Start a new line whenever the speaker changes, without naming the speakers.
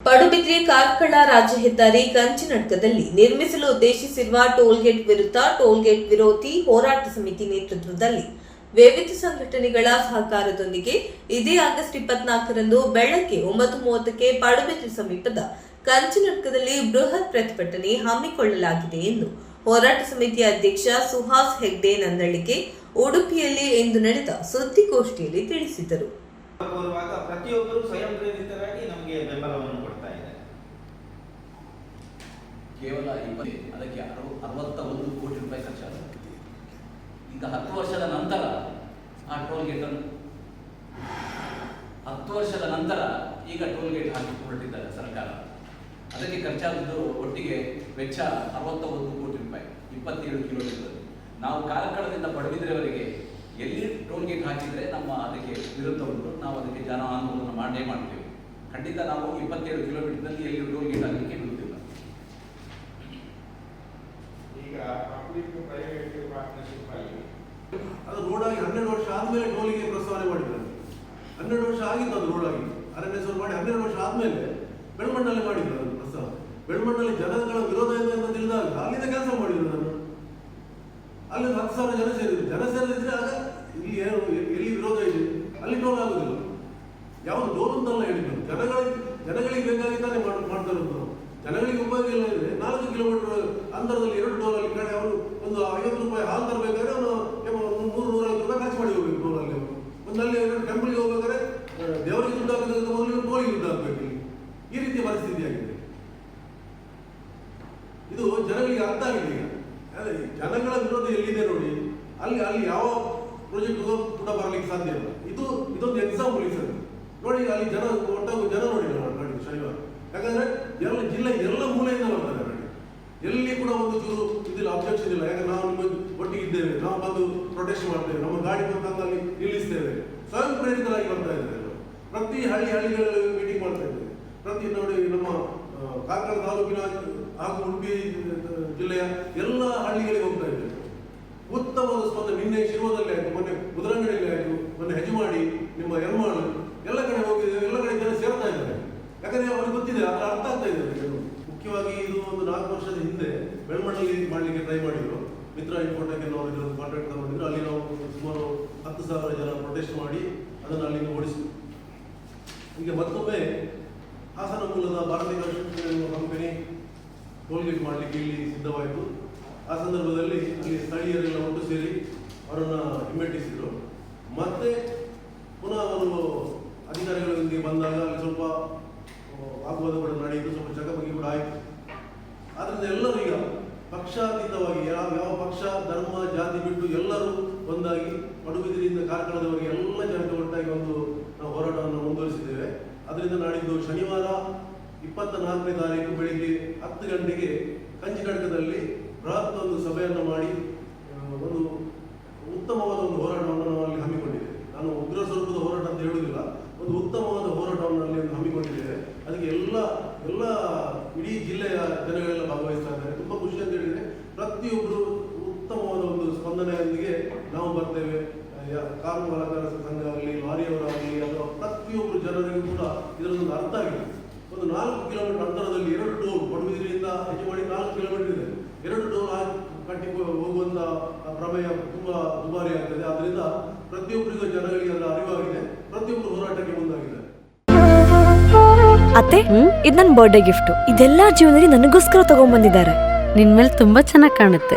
ಪಡುಬಿದ್ರಿ ಕಾರ್ಕಳ ರಾಜ್ಯ ಹೆದ್ದಾರಿ ಕಂಚಿನಡ್ಕದಲ್ಲಿ ನಿರ್ಮಿಸಲು ಉದ್ದೇಶಿಸಿರುವ ಟೋಲ್ಗೇಟ್ ವಿರುದ್ಧ ಟೋಲ್ಗೇಟ್ ವಿರೋಧಿ ಹೋರಾಟ ಸಮಿತಿ ನೇತೃತ್ವದಲ್ಲಿ ವಿವಿಧ ಸಂಘಟನೆಗಳ ಸಹಕಾರದೊಂದಿಗೆ ಇದೇ ಆಗಸ್ಟ್ ಇಪ್ಪತ್ನಾಲ್ಕರಂದು ಬೆಳಗ್ಗೆ ಒಂಬತ್ತು ಮೂವತ್ತಕ್ಕೆ ಪಡುಬಿದ್ರಿ ಸಮೀಪದ ಕಂಚಿನಡ್ಕದಲ್ಲಿ ಬೃಹತ್ ಪ್ರತಿಭಟನೆ ಹಮ್ಮಿಕೊಳ್ಳಲಾಗಿದೆ ಎಂದು ಹೋರಾಟ ಸಮಿತಿಯ ಅಧ್ಯಕ್ಷ ಸುಹಾಸ್ ಹೆಗ್ಡೆ ನಂದಳಿಕೆ ಉಡುಪಿಯಲ್ಲಿ ಇಂದು ನಡೆದ ಸುದ್ದಿಗೋಷ್ಠಿಯಲ್ಲಿ ತಿಳಿಸಿದರು.
ಬರುವಾಗ ಪ್ರತಿಯೊಬ್ಬರು ಸ್ವಯಂ ಪ್ರೇರಿತರಾಗಿ ನಮಗೆ ಬೆಂಬಲವನ್ನು ಕೊಡ್ತಾ ಇದ್ದಾರೆ.
ಕೇವಲ ಇಪ್ಪತ್ತು, ಅದಕ್ಕೆ ಅರವ ಅರವತ್ತ ಒಂದು ಕೋಟಿ ರೂಪಾಯಿ ಖರ್ಚಾಗುತ್ತೆ. ಈಗ ಹತ್ತು ವರ್ಷದ ನಂತರ ಆ ಟೋಲ್ ಗೇಟನ್ನು ಹತ್ತು ವರ್ಷದ ನಂತರ ಈಗ ಟೋಲ್ ಗೇಟ್ ಹಾಕಿ ಹೊರಟಿದ್ದಾರೆ ಸರ್ಕಾರ. ಅದಕ್ಕೆ ಖರ್ಚಾದದ್ದು ಒಟ್ಟಿಗೆ ವೆಚ್ಚ ಅರವತ್ತ ಒಂದು ಕೋಟಿ ರೂಪಾಯಿ, ಇಪ್ಪತ್ತೇಳು ಕಿಲೋಮೀಟರ್. ನಾವು ಕಾರ್ಕಳದಿಂದ ಪಡುಬಿದ್ರೆವರೆಗೆ ಗೇಟ್ ಹಾಕಿದ್ರೆ ನಮ್ಮ ಅದಕ್ಕೆ ವಿರುದ್ಧ ಉಂಟು. ನಾವು ಅದಕ್ಕೆ ಜನ ಆಂದೋಲನ ಮಾಡೇ ಮಾಡ್ತೇವೆ. ಖಂಡಿತ ನಾವು ಇಪ್ಪತ್ತೇಳು ಕಿಲೋಮೀಟರ್ನಲ್ಲಿ ಎಲ್ಲಿ ಟೋಲ್ ಗೇಟ್
ಆಗಲಿಕ್ಕೆ ಬಿಡುತ್ತಿಲ್ಲ
ಅದು ರೋಡ್ ಆಗಿ ಹನ್ನೆರಡು ವರ್ಷ ಆದ್ಮೇಲೆ ಟೋಲಿಗೆ ಪ್ರಸ್ತಾವನೆ ಮಾಡಿದ್ದಾರೆ ಹನ್ನೆರಡು ವರ್ಷ ಆಗಿತ್ತು ಅದು ರೋಡ್ ಆಗಿ. ಅರಣ್ಯ ಮಾಡಿ ಹನ್ನೆರಡು ವರ್ಷ ಆದ್ಮೇಲೆ ಬೆಳ್ಮಣ್ಣಲ್ಲಿ ಮಾಡಿದ್ರು ಅದು ಪ್ರಸ್ತಾವ ಬೆಳ್ಮಣ್ಣಲ್ಲಿ ಜನಗಳ ವಿರೋಧ ಇದೆ ಅಂತ ತಿಳಿದಾಗ ಅಲ್ಲಿಂದ ಕೆಲಸ ಮಾಡಿದ್ರು ನಾನು. ಅಲ್ಲಿ ಹತ್ತು ಸಾವಿರ ಜನ ಸೇರಿದ್ರು. ಜನ ಸೇರಿದ್ರೆ ಆಗ ಇಲ್ಲಿ ಏನು ಎಲ್ಲಿ ವಿರೋಧ ಇದೆ ಅಲ್ಲಿ ಟೋಲ್ ಆಗುದಿಲ್ಲ ಯಾವುದು ಟೋಲ್ ಅಂತಲ್ಲ ಹೇಳಿದ್ರು ಜನಗಳಿಗೆ ಜನಗಳಿಗೆ ಬೇಕಾಗಿ ತಾನೇ ಮಾಡ್- ಮಾಡ್ತಾ ಇರೋದು ನಾವು. ಜನಗಳಿಗೆ ಉಪಯೋಗ ಇಲ್ಲ ಇದ್ರೆ ನಾಲ್ಕು ಕಿಲೋಮೀಟರ್ ಅಂತರದಲ್ಲಿ ಎರಡು ಟೋಲ್ ಅಲ್ಲಿ ಕಡೆ ಅವರು ಒಂದು ಐವತ್ತು ರೂಪಾಯಿ ಹಾಲು ತರಬೇಕಾದ್ರೆ ಅವನು ಒಂದು ನೂರು ನೂರೈವತ್ತು ರೂಪಾಯಿ ಖರ್ಚು ಮಾಡಿ ಹೋಗ್ಬೇಕು ಟೋಲ್ ಅಲ್ಲಿ. ಅವನು. ಒಂದು ಅಲ್ಲಿ ಟೆಂಪಲ್ಗೆ ಹೋಗ್ಬೇಕಾದ್ರೆ ದೇವರಿಗೆ ದುಡ್ಡು ಮೊದಲು ಟೋಲಿಗೆ ದುಡ್ಡು ಇಲ್ಲಿ. ಈ ರೀತಿಯ ಪರಿಸ್ಥಿತಿ ಆಗಿದೆ. ಇದು ಜನಗಳಿಗೆ ಅರ್ಥ ಆಗಿದೆ ಈಗ. ಜನಗಳ ವಿರೋಧ ಎಲ್ಲಿದೆ ನೋಡಿ, ಅಲ್ಲಿ ಅಲ್ಲಿ ಯಾವ ಪ್ರಾಜೆಕ್ಟ್ ಕೂಡ ಬರಲಿಕ್ಕೆ ಸಾಧ್ಯ ಇಲ್ಲ. ಇದು, ಇದೊಂದು ಎಕ್ಸಾಂಪಲ್ ಸರಿ. ನೋಡಿ, ಅಲ್ಲಿ ಜನ, ಒಟ್ಟಾಗ ಜನ ನೋಡಿ ಶನಿವಾರ ಯಾಕಂದ್ರೆ ಎಲ್ಲ ಜಿಲ್ಲೆ, ಎಲ್ಲ ಮೂಲೆಯಿಂದ ಬರ್ತಾರೆ. ಎಲ್ಲಿ ಕೂಡ ಒಂದು ಚೂರು ಇದಿಲ್ಲ ಅಬ್ಜೆಕ್ಷನ್ ಇಲ್ಲ ಯಾಕಂದ್ರೆ ನಾವು ನಿಮ್ಮ ಒಟ್ಟಿಗೆ ಇದ್ದೇವೆ. ನಾವು ಬಂದು ಪ್ರೊಟೆಸ್ಟ್ ಮಾಡ್ತೇವೆ. ನಮ್ಮ ಗಾಡಿ ಅಲ್ಲಿ ನಿಲ್ಲಿಸ್ತೇವೆ. ಸ್ವಯಂ ಪ್ರೇರಿತರಾಗಿ ಬರ್ತಾ ಇದ್ದಾರೆ ಪ್ರತಿ ಹಳ್ಳಿ ಹಳ್ಳಿಗಳಲ್ಲಿ ಮೀಟಿಂಗ್ ಮಾಡ್ತಾ ಇದ್ದೇವೆ. ಪ್ರತಿ ನೋಡಿ ನಮ್ಮ ಕಾಕಡ ತಾಲೂಕಿನ ಹಾಗೂ ಉಡುಪಿ ಜಿಲ್ಲೆಯ ಎಲ್ಲ ಹಳ್ಳಿಗಳಿಗೆ ಹೋಗ್ತಾ ಇದ್ದೇವೆ. ಉತ್ತಮ ಸ್ಪಂದನೆ. ನಿನ್ನೆ ಶಿರೋದಲ್ಲಿ ಆಯಿತು, ಮೊನ್ನೆ ಉದರಂಗಡಿಯಲ್ಲಿ ಆಯಿತು, ಮೊನ್ನೆ ಹೆಜಮಾಡಿ, ನಿಮ್ಮ ಎರ್ಮಾಳು ಎಲ್ಲ ಕಡೆ ಹೋಗಿದ್ದೇವೆ. ಎಲ್ಲ ಕಡೆ ಜನ ಸೇರ್ತಾ ಇದ್ದಾರೆ. ಯಾಕಂದ್ರೆ ಅವ್ರಿಗೆ ಗೊತ್ತಿದೆ ಅದರ ಅರ್ಥ ಆಗ್ತಾ ಇದೆ ಅವ್ರಿಗೆ. ಮುಖ್ಯವಾಗಿ ಇದು ನಾಲ್ಕು ವರ್ಷದ ಹಿಂದೆ ಬೆಳ್ಮಣ್ಣಲ್ಲಿ ಮಾಡಲಿಕ್ಕೆ ಟ್ರೈ ಮಾಡಿದ್ರು. ಮಿತ್ರ ಇನ್ಫೋಟೆಕ್ ನಾವು ಇದರದ್ದು ಕಾಂಟ್ರಾಕ್ಟ್ ತಗೊಂಡಿದ್ರು. ಅಲ್ಲಿ ನಾವು ಸುಮಾರು ಹತ್ತು ಸಾವಿರ ಜನ ಪ್ರೊಟೆಸ್ಟ್ ಮಾಡಿ ಅದನ್ನು ಅಲ್ಲಿಂದ ಓಡಿಸಿದ್ವಿ. ಈಗ ಮತ್ತೊಮ್ಮೆ ಹಾಸನ ಮೂಲದ ಭಾರತೀಯ ಕಂಪನಿ ಟೋಲ್ಗೇಟ್ ಮಾಡಲಿಕ್ಕೆ ಇಲ್ಲಿ ಸಿದ್ಧವಾಯಿತು. ಆ ಸಂದರ್ಭದಲ್ಲಿ ಅಲ್ಲಿ ಸ್ಥಳೀಯರೆಲ್ಲ ಒಟ್ಟು ಸೇರಿ ಅವರನ್ನು ಹಿಮ್ಮೆಟ್ಟಿಸಿದರು. ಮತ್ತೆ ಪುನಃ ಅವರು ಅಧಿಕಾರಿಗಳೊಂದಿಗೆ ಬಂದಾಗ ಅಲ್ಲಿ ಸ್ವಲ್ಪ ಆ, ವಾಗ್ವಾದ ಕೂಡ ನಡೆಯಿತು. ಸ್ವಲ್ಪ ಆದ್ರಿಂದ ಎಲ್ಲರೂ ಈಗ ಪಕ್ಷಾತೀತವಾಗಿ, ಯಾವ ಯಾವ ಪಕ್ಷ, ಧರ್ಮ, ಜಾತಿ ಬಿಟ್ಟು ಎಲ್ಲರೂ ಒಂದಾಗಿ ಪಡುಬಿದ್ರಿಯಿಂದ ಕಾರ್ಕಳದವರೆಗೆ ಎಲ್ಲ ಜನತೆ ಒಟ್ಟಾಗಿ ಒಂದು ನಾವು ಹೋರಾಟವನ್ನು ಮುಂದುವರಿಸಿದ್ದೇವೆ. ಅದರಿಂದ ನಾಡಿದ್ದು ಶನಿವಾರ ಇಪ್ಪತ್ತ ನಾಲ್ಕನೇ ತಾರೀಕು ಬೆಳಿಗ್ಗೆ ಹತ್ತು ಗಂಟೆಗೆ ಕಂಚಿಕಡಕದಲ್ಲಿ ಬೃಹತ್ ಒಂದು ಸಭೆಯನ್ನು ಮಾಡಿ ಒಂದು ಉತ್ತಮವಾದ ಒಂದು ಹೋರಾಟವನ್ನು ಅಲ್ಲಿ ಹಮ್ಮಿಕೊಂಡಿದ್ದೇವೆ ನಾನು ಉಗ್ರ ಸ್ವರೂಪದ ಹೋರಾಟ ಅಂತ ಹೇಳುವುದಿಲ್ಲ ಒಂದು ಉತ್ತಮವಾದ ಹೋರಾಟವನ್ನು ಅಲ್ಲಿ ಒಂದು ಹಮ್ಮಿಕೊಂಡಿದ್ದೇವೆ ಅದಕ್ಕೆ ಎಲ್ಲ ಎಲ್ಲ ಇಡೀ ಜಿಲ್ಲೆಯ ಜನಗಳೆಲ್ಲ ಭಾಗವಹಿಸ್ತಾ ಇದ್ದಾರೆ ತುಂಬಾ ಖುಷಿ ಅಂತ ಹೇಳಿದ್ರೆ ಪ್ರತಿಯೊಬ್ಬರು ಉತ್ತಮವಾದ ಒಂದು ಸ್ಪಂದನೆಯೊಂದಿಗೆ ನಾವು ಬರ್ತೇವೆ. ಕಾರು ಮಾಲಕರ ಸಂಘ ಆಗಲಿ ಲಾರಿಯವರಾಗಲಿ, ಅಥವಾ ಪ್ರತಿಯೊಬ್ಬರು ಜನರಿಗೂ ಕೂಡ ಇದರದೊಂದು ಅರ್ಥ ಆಗಿದೆ. ಒಂದು ನಾಲ್ಕು ಕಿಲೋಮೀಟರ್ ಅಂತರದಲ್ಲಿ ಎರಡು ಟೋಲ್ ಪಡುಬಿದ್ರಿಯಿಂದ ಮಾಡಿ ನಾಲ್ಕು ಕಿಲೋಮೀಟರ್ ಇದೆ. ಎರಡು ಹಾಕಿ ಕಟ್ಟಿ ಹೋಗುವಂಥ ಪ್ರಮೇಯ ತುಂಬಾ ದುಬಾರಿ ಆಗ್ತದೆ. ಆದ್ರಿಂದ ಪ್ರತಿಯೊಬ್ಬರಿಗೂ ಜನಗಳಿಗೆ ಅದರ ಅರಿವಾಗಿದೆ. ಪ್ರತಿಯೊಬ್ಬರು ಹೋರಾಟಕ್ಕೆ ಮುಂದಾಗಿದೆ.
ಅತ್ತೆ, ಇದು ನನ್ನ ಬರ್ಡೇ ಗಿಫ್ಟ್ ಇದೆಲ್ಲ ಜೀವನದಲ್ಲಿ ನನಗೋಸ್ಕರ ತಗೊಂಡ್ಬಂದಿದ್ದಾರೆ
ನಿನ್ ಮೇಲೆ ತುಂಬಾ ಚೆನ್ನಾಗಿ ಕಾಣುತ್ತೆ.